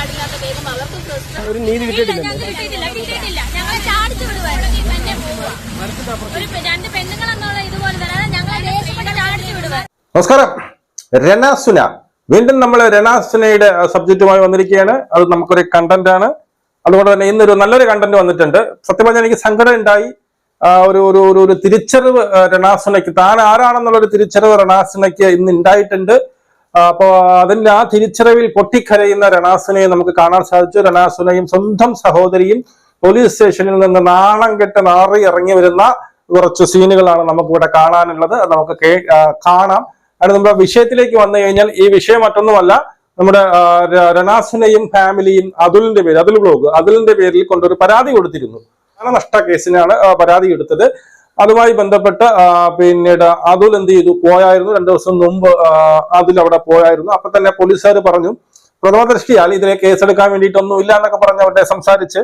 പാടില്ലാത്ത അവർക്ക് ഒരു നീതി ഇല്ല, കിട്ടിയിട്ടില്ല. ഞങ്ങൾക്ക് കിട്ടിയിട്ടില്ല കിട്ടിയിട്ടില്ല. ഞങ്ങളെ ചാടിച്ചു വിടുവായിരുന്നു. തന്നെ പോവുക ഒരു രണ്ട് ഇതുപോലെ തന്നെ ഞങ്ങളെ ദേഷ്യപ്പെട്ട് ചാടിച്ചു വിടുക നമസ്കാരം. രണാസുന വീണ്ടും നമ്മൾ രണാസുനയുടെ സബ്ജക്റ്റുമായി വന്നിരിക്കുകയാണ്. അത് നമുക്കൊരു കണ്ടന്റ് ആണ് അതുകൊണ്ട് തന്നെ ഇന്നൊരു നല്ലൊരു കണ്ടന്റ് വന്നിട്ടുണ്ട്. സത്യം പറഞ്ഞാൽ എനിക്ക് സങ്കടം ഉണ്ടായി. ഒരു ഒരു ഒരു ഒരു തിരിച്ചറിവ് രണാസുനയ്ക്ക് താൻ ആരാണെന്നുള്ള ഒരു തിരിച്ചറിവ് രണാസുനയ്ക്ക് ഇന്ന് ഉണ്ടായിട്ടുണ്ട്. ആ, അപ്പോ അതിന്റെ ആ തിരിച്ചറിവിൽ പൊട്ടിക്കരയുന്ന രണാസുനയെ നമുക്ക് കാണാൻ സാധിച്ചു. രണാസുനയും സ്വന്തം സഹോദരിയും പോലീസ് സ്റ്റേഷനിൽ നിന്ന് നാണം കെട്ട് നാറി ഇറങ്ങി വരുന്ന കുറച്ച് സീനുകളാണ് നമുക്കിവിടെ കാണാനുള്ളത്. നമുക്ക് കാണാം. അത് നമ്മുടെ വിഷയത്തിലേക്ക് വന്നു കഴിഞ്ഞാൽ ഈ വിഷയം മറ്റൊന്നുമല്ല. നമ്മുടെ രണാസിനെയും ഫാമിലിയും അതുലിന്റെ പേര് അതുൽ ബ്ലോഗ് അതുലിന്റെ പേരിൽ കൊണ്ടൊരു പരാതി കൊടുത്തിരുന്നു. നഷ്ട കേസിനാണ് പരാതി എടുത്തത്. അതുമായി ബന്ധപ്പെട്ട് പിന്നീട് അതുൽ എന്ത് ചെയ്തു? പോയായിരുന്നു. രണ്ടു ദിവസം മുമ്പ് അതിൽ അവിടെ പോയായിരുന്നു. അപ്പൊ തന്നെ പോലീസുകാർ പറഞ്ഞു പ്രഥമ ദൃഷ്ടിയാൽ ഇതിനെ കേസെടുക്കാൻ വേണ്ടിയിട്ടൊന്നും ഇല്ല എന്നൊക്കെ പറഞ്ഞ് അവരുടെ സംസാരിച്ച്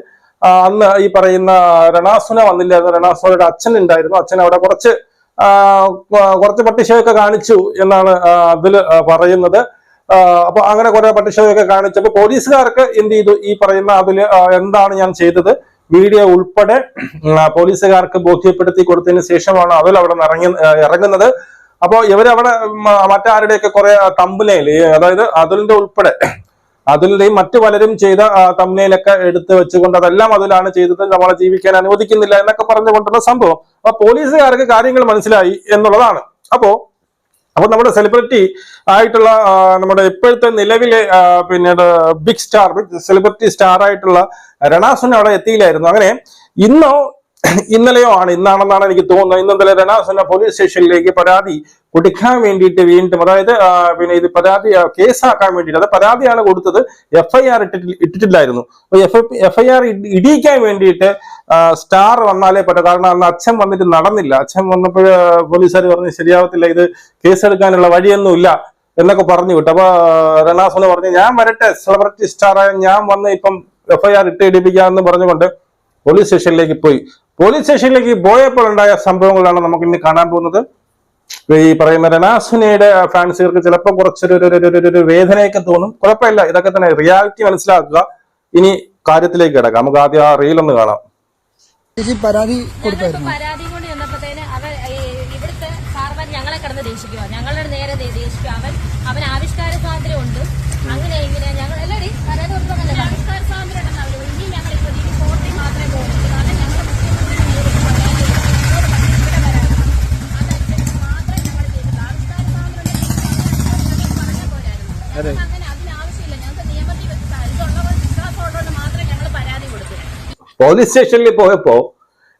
അന്ന് ഈ പറയുന്ന രണാസുന വന്നില്ലായിരുന്നു രണാസുനയുടെ അച്ഛൻ ഉണ്ടായിരുന്നു. അച്ഛൻ അവിടെ കുറച്ച് കുറച്ച് പട്ടിഷയൊക്കെ കാണിച്ചു എന്നാണ് അതിൽ പറയുന്നത്. അപ്പൊ അങ്ങനെ കുറെ പട്ടിഷയൊക്കെ കാണിച്ചപ്പോൾ പോലീസുകാർക്ക് എന്ത് ചെയ്തു? ഈ പറയുന്ന അതിൽ എന്താണ് ഞാൻ ചെയ്തത്? വീഡിയോ ഉൾപ്പെടെ പോലീസുകാർക്ക് ബോധ്യപ്പെടുത്തി കൊടുത്തതിന് ശേഷമാണ് അതിൽ അവിടെ നിന്ന് ഇറങ്ങി ഇറങ്ങുന്നത്. അപ്പോ ഇവരവിടെ മറ്റാരുടെയൊക്കെ കുറെ തമ്പനയിൽ അതായത് അതിലിന്റെ ഉൾപ്പെടെ അതിലെയും മറ്റു പലരും ചെയ്ത തമ്മിലൊക്കെ എടുത്തു വെച്ചുകൊണ്ട് അതെല്ലാം അതിലാണ് ചെയ്തത്. നമ്മളെ ജീവിക്കാൻ അനുവദിക്കുന്നില്ല എന്നൊക്കെ പറഞ്ഞുകൊണ്ടുള്ള സംഭവം. അപ്പൊ പോലീസുകാർക്ക് കാര്യങ്ങൾ മനസ്സിലായി എന്നുള്ളതാണ്. അപ്പോ അപ്പൊ നമ്മുടെ സെലിബ്രിറ്റി ആയിട്ടുള്ള നമ്മുടെ ഇപ്പോഴത്തെ നിലവിലെ പിന്നെ പിന്നീട് big star big celebrity star ആയിട്ടുള്ള രണാസുന അവിടെ എത്തിയില്ലായിരുന്നു. അങ്ങനെ ഇന്നോ ഇന്നലെയോ ആണ് ഇന്നാണെന്നാണ് എനിക്ക് തോന്നുന്നത്. ഇന്നലെ രണാസുന പോലീസ് സ്റ്റേഷനിലേക്ക് പരാതി കൊടുക്കാൻ വേണ്ടിയിട്ട് വീണ്ടും അതായത് പിന്നെ ഇത് പരാതി കേസാക്കാൻ വേണ്ടിയിട്ട് അത് പരാതിയാണ് കൊടുത്തത്. എഫ് ഐ ആർ ഇട്ടിട്ടില്ലായിരുന്നു. എഫ് ഐ ആർ ഇടിയിക്കാൻ വേണ്ടിയിട്ട് സ്റ്റാർ വന്നാലേ പറ്റും. കാരണം അന്ന് അച്ഛൻ വന്നിട്ട് നടന്നില്ല. അച്ഛൻ വന്നപ്പോൾ പോലീസുകാർ പറഞ്ഞു ശരിയാവത്തില്ല ഇത് കേസെടുക്കാനുള്ള വഴിയൊന്നും ഇല്ല എന്നൊക്കെ പറഞ്ഞു വിട്ടു. അപ്പൊ രണാസുന പറഞ്ഞു ഞാൻ വരട്ടെ സെലിബ്രിറ്റി സ്റ്റാറായ ഞാൻ വന്ന് ഇപ്പം എഫ്ഐആർ ഇട്ട് ഇടിപ്പിക്കാമെന്ന് പറഞ്ഞുകൊണ്ട് പോലീസ് സ്റ്റേഷനിലേക്ക് പോയി. പോലീസ് സ്റ്റേഷനിലേക്ക് പോയപ്പോൾ ഉണ്ടായ സംഭവങ്ങളാണ് നമുക്ക് ഇനി കാണാൻ പോകുന്നത്. ഈ പറയുന്ന രണാസുനയുടെ ഫാൻസുകൾക്ക് ചിലപ്പോൾ കുറച്ചൊരു വേദനയൊക്കെ തോന്നും. കുഴപ്പമില്ല. ഇതൊക്കെ തന്നെ റിയാലിറ്റി മനസ്സിലാക്കുക. ഇനി കാര്യത്തിലേക്ക് കിടക്കാം. നമുക്ക് ആദ്യം ആ റീൽ ഒന്ന് കാണാം. പരാതി കൊടുത്തായിരുന്നു പരാതി കൊണ്ട് ചെന്നപ്പോഴത്തേന് അവൻ ഈ ഇവിടുത്തെ സാർമാർ ഞങ്ങളെ കിടന്ന് ദേഷിക്കുക ഞങ്ങളുടെ നേരെ ദേ- ദേഷിക്കുക അവൻ അവൻ ആവിഷ്കാര സ്വാതന്ത്ര്യം ഉണ്ട് അങ്ങനെ ഇങ്ങനെ ഞങ്ങൾ എല്ലാവരും പരാതി കൊടുത്തതല്ല ആവിഷ്കാര സ്വാതന്ത്ര്യം ഉണ്ടെന്ന് അവർ ഇനി ഞങ്ങൾ ഇപ്പോൾ ഇനി കോടതി മാത്രമേ പോകുന്നുള്ളൂ കാരണം ഞങ്ങൾ മുഖ്യമന്ത്രി നേരിട്ട് പരാതി കൊടുത്തു. ഇവിടെ വരാൻ അതനുസരിച്ച് മാത്രമേ ഞങ്ങൾ ചെയ്തിട്ടുള്ളൂ ആവിഷ്കാര സ്വാതന്ത്ര്യം ഉണ്ടെങ്കിൽ പറഞ്ഞ പോലായിരുന്നു ഞങ്ങൾക്ക് അങ്ങനെ അതിനാവശ്യമില്ല ഞങ്ങൾക്ക് നിയമത്തിൽ വെച്ച് ഇതുള്ളവർ വിശ്വാസമുള്ളതുകൊണ്ട് മാത്രമേ ഞങ്ങൾ പരാതി കൊടുക്കൂ പോലീസ് സ്റ്റേഷനിൽ പോയപ്പോ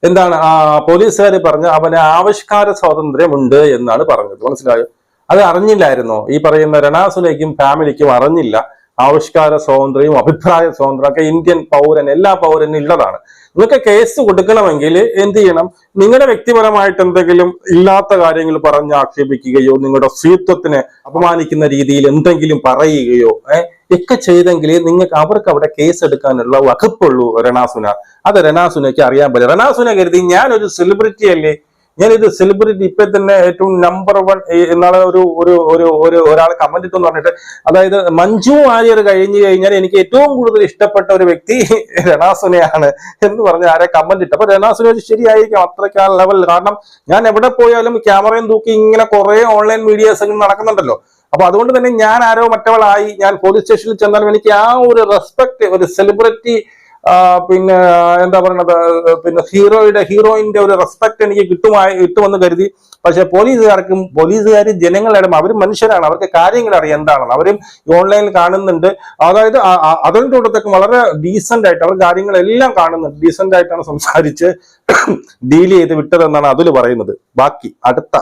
എന്താണ് ആ പോലീസുകാർ പറഞ്ഞ അവന് ആവിഷ്കാര സ്വാതന്ത്ര്യമുണ്ട് എന്നാണ് പറഞ്ഞത്. മനസ്സിലായോ? അത് അറിഞ്ഞില്ലായിരുന്നോ? ഈ പറയുന്ന രണാസുലേക്കും ഫാമിലിക്കും അറിഞ്ഞില്ല. ആവിഷ്കാര സ്വാതന്ത്ര്യവും അഭിപ്രായ സ്വാതന്ത്ര്യം ഒക്കെ ഇന്ത്യൻ പൗരൻ എല്ലാ പൗരനും ഉള്ളതാണ്. നിങ്ങൾക്ക് കേസ് കൊടുക്കണമെങ്കിൽ എന്ത് ചെയ്യണം? നിങ്ങളുടെ വ്യക്തിപരമായിട്ട് എന്തെങ്കിലും ഇല്ലാത്ത കാര്യങ്ങൾ പറഞ്ഞ് ആക്ഷേപിക്കുകയോ നിങ്ങളുടെ സ്ത്രീത്വത്തിനെ അപമാനിക്കുന്ന രീതിയിൽ എന്തെങ്കിലും പറയുകയോ ഏഹ് ഒക്കെ ചെയ്തെങ്കിൽ നിങ്ങൾക്ക് അവർക്ക് അവിടെ കേസ് എടുക്കാനുള്ള വകുപ്പുള്ളൂ രണാസുന. അത് രണാസുനയ്ക്ക് അറിയാൻ പറ്റില്ല രണാസുന കരുതി ഞാനൊരു സെലിബ്രിറ്റി അല്ലേ? ഞാനിത് സെലിബ്രിറ്റി ഇപ്പൊ തന്നെ ഏറ്റവും നമ്പർ വൺ എന്നാണ് ഒരു ഒരു ഒരു ഒരു ഒരാൾ കമന്റ് ഇട്ടെന്ന് പറഞ്ഞിട്ട് അതായത് മഞ്ജു വാര്യർ കഴിഞ്ഞു കഴിഞ്ഞാൽ എനിക്ക് ഏറ്റവും കൂടുതൽ ഇഷ്ടപ്പെട്ട ഒരു വ്യക്തി രണാസുനയാണ് എന്ന് പറഞ്ഞ് ആരെ കമന്റ് ഇട്ട്. അപ്പൊ രണാസുന ശരിയായിരിക്കും അത്രയ്ക്ക് ആ ലെവൽ കാരണം ഞാൻ എവിടെ പോയാലും ക്യാമറയും തൂക്കി ഇങ്ങനെ കുറെ ഓൺലൈൻ മീഡിയാസ് നടക്കുന്നുണ്ടല്ലോ. അപ്പൊ അതുകൊണ്ട് തന്നെ ഞാൻ ആരോ മറ്റവളായി ഞാൻ പോലീസ് സ്റ്റേഷനിൽ ചെന്നാലും എനിക്ക് ആ ഒരു റെസ്പെക്ട് ഒരു സെലിബ്രിറ്റി പിന്നെ എന്താ പറയണത്? പിന്നെ ഹീറോയുടെ ഹീറോയിന്റെ ഒരു റെസ്പെക്ട് എനിക്ക് കിട്ടുമായി കിട്ടുമെന്ന് കരുതി. പക്ഷെ പോലീസുകാർക്കും പോലീസുകാർ ജനങ്ങളുടെ അവർ മനുഷ്യരാണ്. അവർക്ക് കാര്യങ്ങൾ അറിയാം എന്താണെന്ന്. അവരും ഓൺലൈനിൽ കാണുന്നുണ്ട്. അതായത് അതിന്റെ കൂട്ടത്തേക്കും അതിന്റെ കൂട്ടത്തൊക്കെ വളരെ ഡീസന്റ് ആയിട്ട് അവർ കാര്യങ്ങളെല്ലാം കാണുന്നുണ്ട്. ഡീസന്റ് ആയിട്ടാണ് സംസാരിച്ച് ഡീൽ ചെയ്ത് വിട്ടതെന്നാണ് അതിൽ പറയുന്നത്. ബാക്കി അടുത്ത.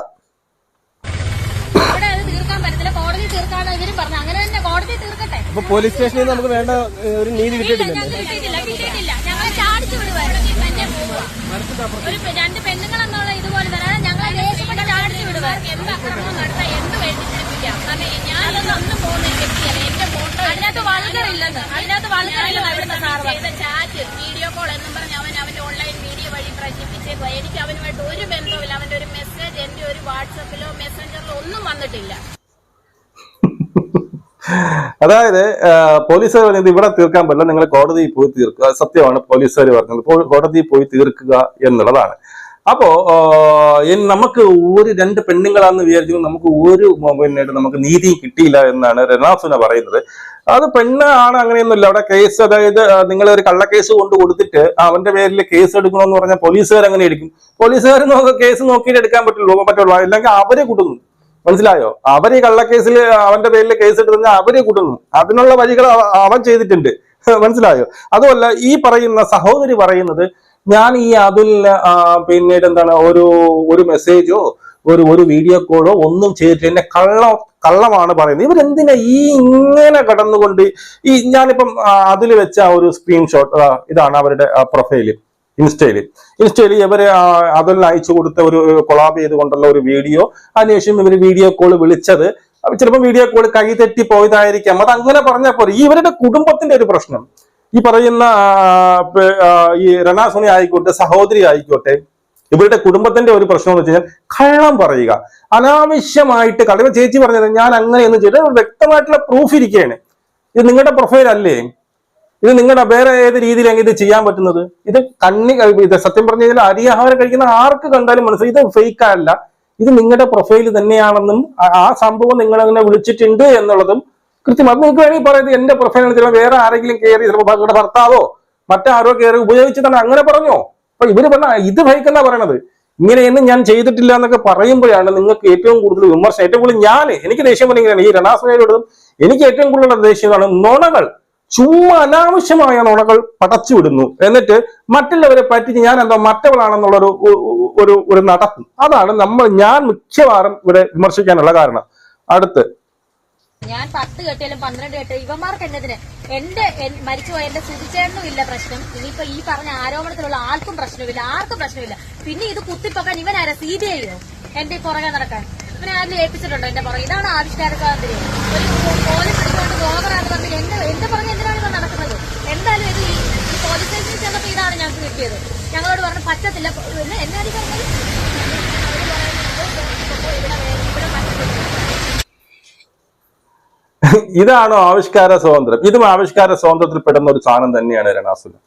അങ്ങനെ തന്നെ കോടതി തീർക്കട്ടെ. അപ്പൊ പോലീസ് സ്റ്റേഷനിൽ നമുക്ക് വേണ്ട ഒരു നീതി കിട്ടിയിട്ടില്ല ഞങ്ങൾക്ക് കിട്ടിയിട്ടില്ല കിട്ടിയിട്ടില്ല ഞങ്ങളെ ചാടിച്ചു വിടുവായിരുന്നു തന്നെ പോവുക ഒരു രണ്ട് പെണ്ണുങ്ങളെന്നുള്ള ഇതുപോലെ തന്നെ ഞങ്ങളെ ദേഷ്യപ്പെട്ട് ചാടിച്ചു വിടുവായിരുന്നു എന്ത് അക്രമവും നടത്താൻ എന്ത് വേണ്ടി പിടിപ്പിക്കാം കാരണം ഞാനൊന്നും ഒന്നും പോകുന്ന വ്യക്തിയല്ല എന്റെ ഫോട്ടോ അതിനകത്ത് അതിനകത്ത് അവിടുത്തെ ചെയ്ത ചാറ്റ് വീഡിയോ കോൾ എന്നും പറഞ്ഞ് അവൻ അവന്റെ ഓൺലൈൻ വീഡിയോ വഴി പ്രചരിപ്പിച്ചേക്കുക എനിക്ക് അവനുമായിട്ട് ഒരു ബന്ധവുമില്ല. അവന്റെ ഒരു മെസ്സേജ് എന്റെ ഒരു വാട്സപ്പിലോ മെസ്സഞ്ചറിലോ ഒന്നും വന്നിട്ടില്ല. അതായത് പോലീസുകാർ പറഞ്ഞത് ഇവിടെ തീർക്കാൻ പറ്റില്ല നിങ്ങൾ കോടതിയിൽ പോയി തീർക്കുക. സത്യമാണ് പോലീസുകാർ പറഞ്ഞത്. കോടതിയിൽ പോയി തീർക്കുക എന്നുള്ളതാണ്. അപ്പോ നമുക്ക് ഒരു രണ്ട് പെണ്ണുങ്ങളാന്ന് വിചാരിച്ചു നമുക്ക് ഒരു പിന്നീട് പിന്നെ നമുക്ക് നീതി കിട്ടിയില്ല എന്നാണ് രണാസുന പറയുന്നത്. അത് പെണ്ണ് ആണ് അങ്ങനെയൊന്നുമില്ല. അവിടെ കേസ് അതായത് നിങ്ങൾ ഒരു കള്ളക്കേസ് കൊണ്ട് കൊടുത്തിട്ട് അവന്റെ പേരിൽ കേസ് എടുക്കണമെന്ന് പറഞ്ഞാൽ പോലീസുകാർ അങ്ങനെ എടുക്കും പോലീസുകാർ കേസ് നോക്കിയിട്ട് എടുക്കാൻ പറ്റുള്ളൂ പറ്റുള്ളൂ. അല്ലെങ്കിൽ അവരെ കുടുങ്ങും മനസ്സിലായോ? അവർ കള്ളക്കേസിൽ അവന്റെ പേരിൽ കേസ് എടുത്ത് അവരെ കുടുങ്ങും അതിനുള്ള വഴികൾ അവൻ ചെയ്തിട്ടുണ്ട്. മനസ്സിലായോ? അതുമല്ല ഈ പറയുന്ന സഹോദരി പറയുന്നത് ഞാൻ ഈ അതിൽ പിന്നീട് എന്താണ് ഒരു ഒരു മെസ്സേജോ ഒരു ഒരു വീഡിയോ കോളോ ഒന്നും ചെയ്തിട്ട് എന്നെ കള്ള കള്ളമാണ് പറയുന്നത്. ഇവരെന്തിനാ ഈ ഇങ്ങനെ കടന്നുകൊണ്ട് ഈ ഞാനിപ്പം അതിൽ വെച്ച ഒരു സ്ക്രീൻഷോട്ട് ഇതാണ് അവരുടെ പ്രൊഫൈൽ ഇൻസ്റ്റയിൽ ഇൻസ്റ്റയിൽ ഇവർ അതെല്ലാം അയച്ചു കൊടുത്ത ഒരു കൊളാബ് ചെയ്തുകൊണ്ടുള്ള ഒരു വീഡിയോ അതിനുശേഷം ഇവർ വീഡിയോ കോൾ വിളിച്ചത്. ചിലപ്പോൾ വീഡിയോ കോൾ കൈ തെറ്റി പോയതായിരിക്കാം. അത് അങ്ങനെ പറഞ്ഞാൽ പോരെ ഇവരുടെ കുടുംബത്തിന്റെ ഒരു പ്രശ്നം. ഈ പറയുന്ന ഈ രണാസുണി ആയിക്കോട്ടെ സഹോദരി ആയിക്കോട്ടെ ഇവരുടെ കുടുംബത്തിന്റെ ഒരു പ്രശ്നം എന്ന് വെച്ച് കഴിഞ്ഞാൽ കള്ളം പറയുക. അനാവശ്യമായിട്ട് കള്ളം. ചേച്ചി പറഞ്ഞത് ഞാൻ അങ്ങനെയൊന്നും ചെയ്ത് വ്യക്തമായിട്ടുള്ള പ്രൂഫ് ഇരിക്കുകയാണ് ഇത് നിങ്ങളുടെ പ്രൊഫൈൽ അല്ലേ? ഇത് നിങ്ങളുടെ വേറെ ഏത് രീതിയിലാണ് ഇത് ചെയ്യാൻ പറ്റുന്നത്? ഇത് കണ്ണി ഇത് സത്യം പറഞ്ഞു കഴിഞ്ഞാൽ അരിയാഹാരം കഴിക്കുന്ന ആർക്ക് കണ്ടാലും മനസ്സിലായി ഇത് ഫേക്ക് അല്ല ഇത് നിങ്ങളുടെ പ്രൊഫൈൽ തന്നെയാണെന്നും ആ- സംഭവം നിങ്ങൾ അങ്ങനെ വിളിച്ചിട്ടുണ്ട് എന്നുള്ളതും കൃത്യമായി നിങ്ങൾക്ക് വേണമെങ്കിൽ പറയുന്നത് എന്റെ പ്രൊഫൈലിൽ ചിലപ്പോൾ വേറെ ആരെങ്കിലും കയറി ചിലപ്പോൾ നിങ്ങളുടെ ഭർത്താവോ മറ്റാരോ കയറി ഉപയോഗിച്ചതാണ് അങ്ങനെ പറഞ്ഞോ? അപ്പൊ ഇവർ പറഞ്ഞ ഇത് ഫേക്ക് എന്നാ പറയണത്. ഇങ്ങനെയൊന്നും ഞാൻ ചെയ്തിട്ടില്ല എന്നൊക്കെ പറയുമ്പോഴാണ് നിങ്ങൾക്ക് ഏറ്റവും കൂടുതൽ വിമർശനം. ഏറ്റവും കൂടുതൽ ഞാൻ എനിക്ക് ദേഷ്യം പറഞ്ഞിങ്ങനെയാണ് ഈ രണാസുനയോടും എനിക്ക് ഏറ്റവും കൂടുതലുള്ള ദേഷ്യമാണ് നുണകൾ. ചുമ്മാ അനാവശ്യമായ നുണകൾ പടച്ചു വിടുന്നു. എന്നിട്ട് മറ്റുള്ളവരെ പറ്റിച്ച് ഞാൻ എന്തോ മറ്റവളാണെന്നുള്ളൊരു ഒരു ഒരു നടപ്പ്. അതാണ് നമ്മൾ ഞാൻ മിക്കവാറും ഇവിടെ വിമർശിക്കാനുള്ള കാരണം. അടുത്ത്. ഞാൻ പത്ത് കെട്ടിയാലും പന്ത്രണ്ട് കെട്ടിയാലും ഇവന്മാർക്ക് എന്നതിന്? എന്റെ മരിച്ചുപോയ എന്റെ സുഖിച്ചേട്ടനും ഇല്ല പ്രശ്നം. ഇനിയിപ്പോ ഈ പറഞ്ഞ ആരോപണത്തിലുള്ള ആർക്കും പ്രശ്നമില്ല ആർക്കും പ്രശ്നമില്ല. പിന്നെ ഇത് കുത്തിപ്പൊക്കാൻ ഇവനാരാ? C B ഐയോ? എന്റെ പുറകെ നടക്കാൻ. ഇവനെ ആരും ഏൽപ്പിച്ചിട്ടുണ്ടോ എന്റെ പുറകെ? ഇതാണ് ആവിഷ്കാര സ്വാതന്ത്ര്യം ഒരു പോലീസ് എടുത്തുകൊണ്ട് ഓവറാന്ന് എന്ത് എന്റെ പുറകെ എന്തിനാണ് ഇവ നടക്കുന്നത്? എന്തായാലും ഇത് ഈ പോലീസ് സ്റ്റേഷനിൽ ചെന്നപ്പോ ഇതാണ് ഞങ്ങൾക്ക് കിട്ടിയത്. ഞങ്ങളോട് പറഞ്ഞു പറ്റത്തില്ല. എന്നെ എന്നാടി പറഞ്ഞത്? ഇതാണോ ആവിഷ്കാര സ്വാതന്ത്ര്യം? ഇതും ആവിഷ്കാര സ്വാതന്ത്ര്യത്തിൽ പെടുന്ന ഒരു സാധനം തന്നെയാണ് രണാസുരം.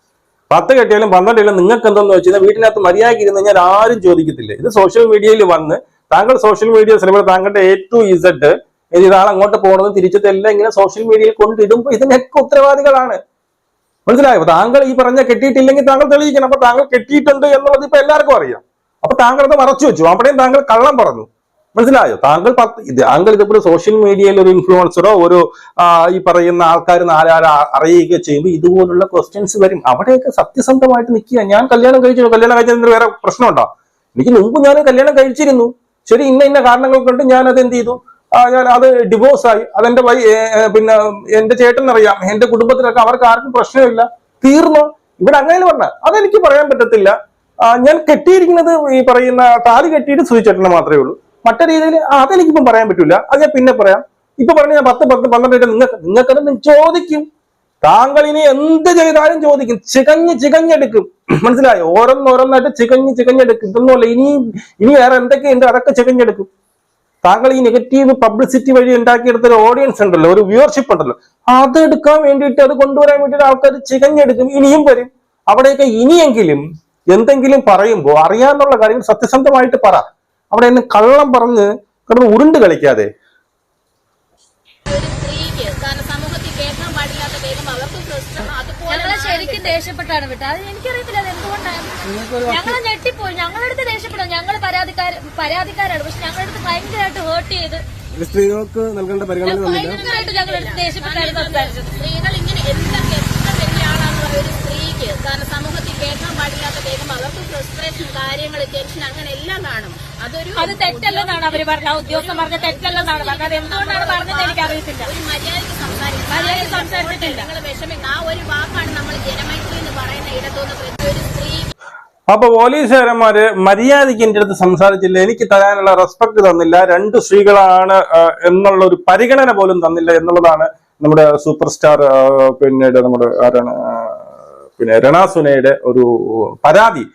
പത്ത് കെട്ടിയാലും പന്ത്രണ്ട് കെട്ടിയാലും നിങ്ങൾക്ക് എന്തെന്ന് വെച്ചാൽ വീട്ടിനകത്ത് മര്യാദയ്ക്ക് ഇരുന്ന് കഴിഞ്ഞാൽ ആരും ചോദിക്കത്തില്ല. ഇത് സോഷ്യൽ മീഡിയയിൽ വന്ന് താങ്കൾ സോഷ്യൽ മീഡിയ സിനിമ താങ്കളുടെ എ ടു ഇസഡ് ഇതാൾ അങ്ങോട്ട് പോകണതും തിരിച്ചിട്ട് എല്ലാം ഇങ്ങനെ സോഷ്യൽ മീഡിയയിൽ കൊണ്ടിടുമ്പോൾ ഇതിനൊക്കെ ഉത്തരവാദികളാണ്. മനസ്സിലായോ? താങ്കൾ ഈ പറഞ്ഞ കെട്ടിയിട്ടില്ലെങ്കിൽ താങ്കൾ തെളിയിക്കണം. അപ്പൊ താങ്കൾ കെട്ടിയിട്ടുണ്ട് എന്നുള്ളത് ഇപ്പൊ എല്ലാവർക്കും അറിയാം. അപ്പൊ താങ്കൾ അത് മറച്ചു വെച്ചു. അവിടെയും താങ്കൾ കള്ളം പറഞ്ഞു. മനസ്സിലായോ? താങ്കൾ പത്ത് ഇത് താങ്കൾ ഇതിപ്പോൾ സോഷ്യൽ മീഡിയയിൽ ഒരു ഇൻഫ്ലുവൻസറോ ഒരു ഈ പറയുന്ന ആൾക്കാർ നാലാളെ അറിയുകയോ ചെയ്യുമ്പോൾ ഇതുപോലുള്ള ക്വസ്റ്റ്യൻസ് വരും. അവിടെയൊക്കെ സത്യസന്ധമായിട്ട് നിൽക്കുക. ഞാൻ കല്യാണം കഴിച്ചു കല്യാണം കഴിച്ചതിന് വേറെ പ്രശ്നമുണ്ടോ? എനിക്ക് മുമ്പ് ഞാൻ കല്യാണം കഴിച്ചിരുന്നു. ശരി ഇന്ന ഇന്ന കാരണങ്ങൾ കൊണ്ട് ഞാൻ അത് എന്ത് ചെയ്തു? ഞാൻ അത് ഡിവോഴ്സ് ആയി. അതെന്റെ വൈ പിന്നെ എന്റെ ചേട്ടൻ അറിയാം എന്റെ കുടുംബത്തിലൊക്കെ അവർക്ക് ആർക്കും പ്രശ്നമില്ല. തീർന്നു? ഇവിടെ അങ്ങനെ പറഞ്ഞ അതെനിക്ക് പറയാൻ പറ്റത്തില്ല. ഞാൻ കെട്ടിയിരിക്കുന്നത് ഈ പറയുന്ന താലി കെട്ടിയിട്ട് സൂചിച്ചേട്ടനെ മാത്രമേ ഉള്ളൂ. മറ്റേ രീതിയിൽ അതെനിക്കിപ്പം പറയാൻ പറ്റില്ല അത് ഞാൻ പിന്നെ പറയാം. ഇപ്പൊ പറഞ്ഞ ഞാൻ പത്ത് പത്ത് പന്ത്രണ്ട് നിങ്ങൾക്ക് നിങ്ങൾക്കത് ചോദിക്കും. താങ്കൾ ഇനി എന്ത് ചെയ്താലും ചോദിക്കും. ചികഞ്ഞ് ചികഞ്ഞെടുക്കും. മനസ്സിലായോ? ഓരോന്നോരോന്നായിട്ട് ചികഞ്ഞ് ചികഞ്ഞെടുക്കും. ഇതൊന്നുമല്ല. ഇനി ഇനി വേറെ എന്തൊക്കെയുണ്ട്? അതൊക്കെ ചികഞ്ഞെടുക്കും. താങ്കൾ ഈ നെഗറ്റീവ് പബ്ലിസിറ്റി വഴി ഉണ്ടാക്കിയെടുത്ത ഒരു ഓഡിയൻസ് ഉണ്ടല്ലോ ഒരു വ്യൂവർഷിപ്പ് ഉണ്ടല്ലോ. അതെടുക്കാൻ വേണ്ടിയിട്ട് അത് കൊണ്ടുവരാൻ വേണ്ടിയിട്ട് ആൾക്കാർ ചികഞ്ഞെടുക്കും ഇനിയും വരും. അവിടെയൊക്കെ ഇനിയെങ്കിലും എന്തെങ്കിലും പറയുമ്പോൾ അറിയാന്നുള്ള കാര്യങ്ങൾ സത്യസന്ധമായിട്ട് പറ. അവിടെ എന്നെ കള്ളം പറഞ്ഞ് കിടന്ന് ഉരുണ്ട് കളിക്കാതെ അവർക്ക് പ്രശ്നം അതുപോലെ ഞങ്ങളെ ശരിക്കും ദേഷ്യപ്പെട്ടാണ് വിട്ടത് അത് എനിക്കറിയത്തില്ല അത് എന്തുകൊണ്ടാണ്. ഞങ്ങളെ ഞെട്ടിപ്പോയി. ഞങ്ങളടുത്ത് ദേഷ്യപ്പെടും ഞങ്ങൾ പരാതിക്കാർ പരാതിക്കാരാണ്. പക്ഷെ ഞങ്ങളടുത്ത് ഭയങ്കരമായിട്ട് ഹേർട്ട് ചെയ്ത് സ്ത്രീകൾക്ക് നൽകേണ്ട പരിഗണന തന്നില്ല ഭയങ്കരമായിട്ട് ഞങ്ങളടുത്ത് ദേഷ്യപ്പെട്ടായിരുന്നു സംസാരിച്ചത്. സ്ത്രീകൾ ഇങ്ങനെ എന്തൊക്കെ എത്ര വലിയ ആളാണെന്നുള്ള ഒരു സ്ത്രീക്ക് കാരണം സമൂഹത്തിൽ കേൾക്കാൻ പാടില്ലാത്ത കേൾക്കുമ്പോൾ അവർക്ക് ഫ്രസ്ട്രേഷൻ കാര്യങ്ങൾ ടെൻഷൻ അങ്ങനെ എല്ലാം കാണും. അതൊരു അത് തെറ്റല്ലെന്നാണ് അവർ പറഞ്ഞത്. ഉദ്യോഗസ്ഥ ഉദ്യോഗസ്ഥൻ പറഞ്ഞ തെറ്റല്ലെന്നാണ് പറഞ്ഞത്. എന്തുകൊണ്ടാണ് പറഞ്ഞത് എനിക്കറിയത്തില്ല. ഒരു മര്യാദയ്ക്ക് സംസാരിക്കും മര്യാദയ്ക്ക് സംസാരിച്ചിട്ടില്ല. നിങ്ങൾ വിഷമിക്കും ആ ഒരു വാക്കാണ് നമ്മൾ ജനമൈത്രി എന്ന് പറയുന്ന ഇടത്തുനിന്ന് ഒരു സ്ത്രീ അപ്പൊ പോലീസുകാരന്മാര് മര്യാദയ്ക്ക് എന്റെ അടുത്ത് സംസാരിച്ചില്ല. എനിക്ക് തരാനുള്ള റെസ്പെക്ട് തന്നില്ല. രണ്ട് സ്ത്രീകളാണ് എന്നുള്ള ഒരു പരിഗണന പോലും തന്നില്ല എന്നുള്ളതാണ് നമ്മുടെ സൂപ്പർ സ്റ്റാർ പിന്നീട് നമ്മുടെ ആരാണ് പിന്നെ രണാസുനയുടെ ഒരു പരാതി.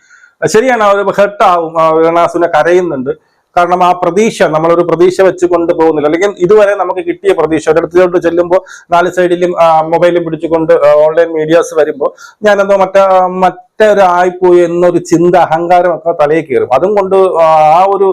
ശരിയാണ് അവർ ഹെർട്ടാവും. രണാസുന കരയുന്നുണ്ട്. കാരണം ആ പ്രതീക്ഷ നമ്മളൊരു പ്രതീക്ഷ വെച്ച് കൊണ്ടുപോകുന്നില്ല അല്ലെങ്കിൽ ഇതുവരെ നമുക്ക് കിട്ടിയ പ്രതീക്ഷ ഒരിടത്തോട്ട് ചെല്ലുമ്പോൾ നാല് സൈഡിലും മൊബൈലും പിടിച്ചുകൊണ്ട് ഓൺലൈൻ മീഡിയാസ് വരുമ്പോൾ ഞാനെന്തോ മറ്റേ മറ്റൊരായിപ്പോയി എന്നൊരു ചിന്ത അഹങ്കാരമൊക്കെ തലയിൽ കയറും. അതും കൊണ്ട് ആ ഒരു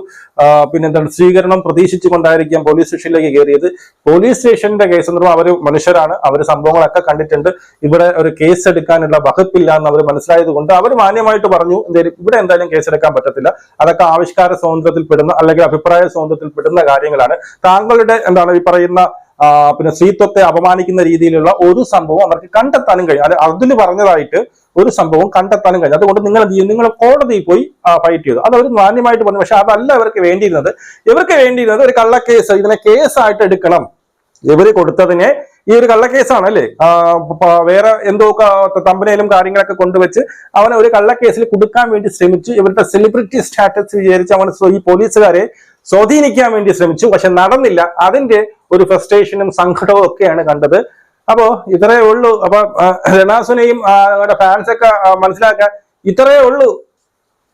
പിന്നെന്താണ് സ്വീകരണം പ്രതീക്ഷിച്ചുകൊണ്ടായിരിക്കാം പോലീസ് സ്റ്റേഷനിലേക്ക് കയറിയത്. പോലീസ് സ്റ്റേഷന്റെ കേസ് എന്ന് പറയുമ്പോൾ അവർ മനുഷ്യരാണ്. അവർ സംഭവങ്ങളൊക്കെ കണ്ടിട്ടുണ്ട്. ഇവിടെ ഒരു കേസ് എടുക്കാനുള്ള വകുപ്പില്ല എന്ന് അവർ മനസ്സിലായത് കൊണ്ട് അവർ മാന്യമായിട്ട് പറഞ്ഞു എന്തായാലും ഇവിടെ എന്തായാലും കേസ് എടുക്കാൻ പറ്റത്തില്ല. അതൊക്കെ ആവിഷ്കാര സ്വാതന്ത്ര്യത്തിൽ പെടുന്ന അല്ലെങ്കിൽ അഭിപ്രായ സ്വാതന്ത്ര്യത്തിൽ പെടുന്ന കാര്യങ്ങളാണ്. താങ്കളുടെ എന്താണ് ഈ പറയുന്ന പിന്നെ സ്ത്രീത്വത്തെ അപമാനിക്കുന്ന രീതിയിലുള്ള ഒരു സംഭവം അവർക്ക് കണ്ടെത്താനും കഴിയും. അത് അതിൽ പറഞ്ഞതായിട്ട് ഒരു സംഭവം കണ്ടെത്താനും കഴിഞ്ഞു. അതുകൊണ്ട് നിങ്ങൾ എന്ത് ചെയ്യും? നിങ്ങൾ കോടതിയിൽ പോയി ഫൈറ്റ് ചെയ്തു. അത് അവർ മാന്യമായിട്ട് പറഞ്ഞു. പക്ഷെ അതല്ല ഇവർക്ക് വേണ്ടിയിരുന്നത്. ഇവർക്ക് വേണ്ടിയിരുന്നത് ഒരു കള്ളക്കേസ്. ഇതിനെ കേസായിട്ട് എടുക്കണം. ഇവർ കൊടുത്തതിനെ ഈ ഒരു കള്ളക്കേസാണ് അല്ലേ? വേറെ എന്തോ തമ്പനയിലും കാര്യങ്ങളൊക്കെ കൊണ്ടുവച്ച് അവനെ ഒരു കള്ളക്കേസിൽ കൊടുക്കാൻ വേണ്ടി ശ്രമിച്ചു. ഇവരുടെ സെലിബ്രിറ്റി സ്റ്റാറ്റസ് വിചാരിച്ച് അവൻ ഈ പോലീസുകാരെ സ്വാധീനിക്കാൻ വേണ്ടി ശ്രമിച്ചു. പക്ഷെ നടന്നില്ല. അതിന്റെ ഒരു ഫ്രസ്ട്രേഷനും സങ്കടവും ഒക്കെയാണ് കണ്ടത്. അപ്പോ ഇത്രേ ഉള്ളൂ. അപ്പൊ രണാസുനെയും അവരുടെ ഫാൻസ് ഒക്കെ ആ, മനസ്സിലാക്കാൻ ഇത്രേ ഉള്ളൂ.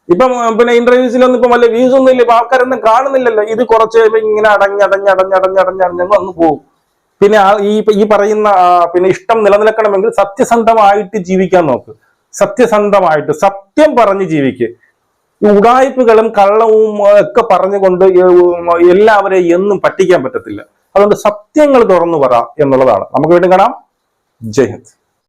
ഇപ്പം പിന്നെ ഇന്റർവ്യൂസിലൊന്നും ഇപ്പം വലിയ വ്യൂസ് ഒന്നും ഇല്ല. ഇപ്പൊ ആൾക്കാരൊന്നും കാണുന്നില്ലല്ലോ. ഇത് കുറച്ച് ഇങ്ങനെ അടഞ്ഞ് അടഞ്ഞ് അടഞ്ഞ് അടഞ്ഞ് അടഞ്ഞ് അടഞ്ഞ് അന്ന് പോകും. പിന്നെ ഈ ഈ പറയുന്ന പിന്നെ ഇഷ്ടം നിലനിൽക്കണമെങ്കിൽ സത്യസന്ധമായിട്ട് ജീവിക്കാൻ നോക്ക്. സത്യസന്ധമായിട്ട് സത്യം പറഞ്ഞ് ജീവിക്ക്. ഈ ഉടായ്പകളും കള്ളവും ഒക്കെ പറഞ്ഞുകൊണ്ട് എല്ലാവരെയും എന്നും പറ്റിക്കാൻ പറ്റത്തില്ല. അതുകൊണ്ട് സത്യങ്ങൾ തുറന്നു പറ എന്നുള്ളതാണ്. നമുക്ക് വീണ്ടും കാണാം. ജയ് ഹിന്ദ്.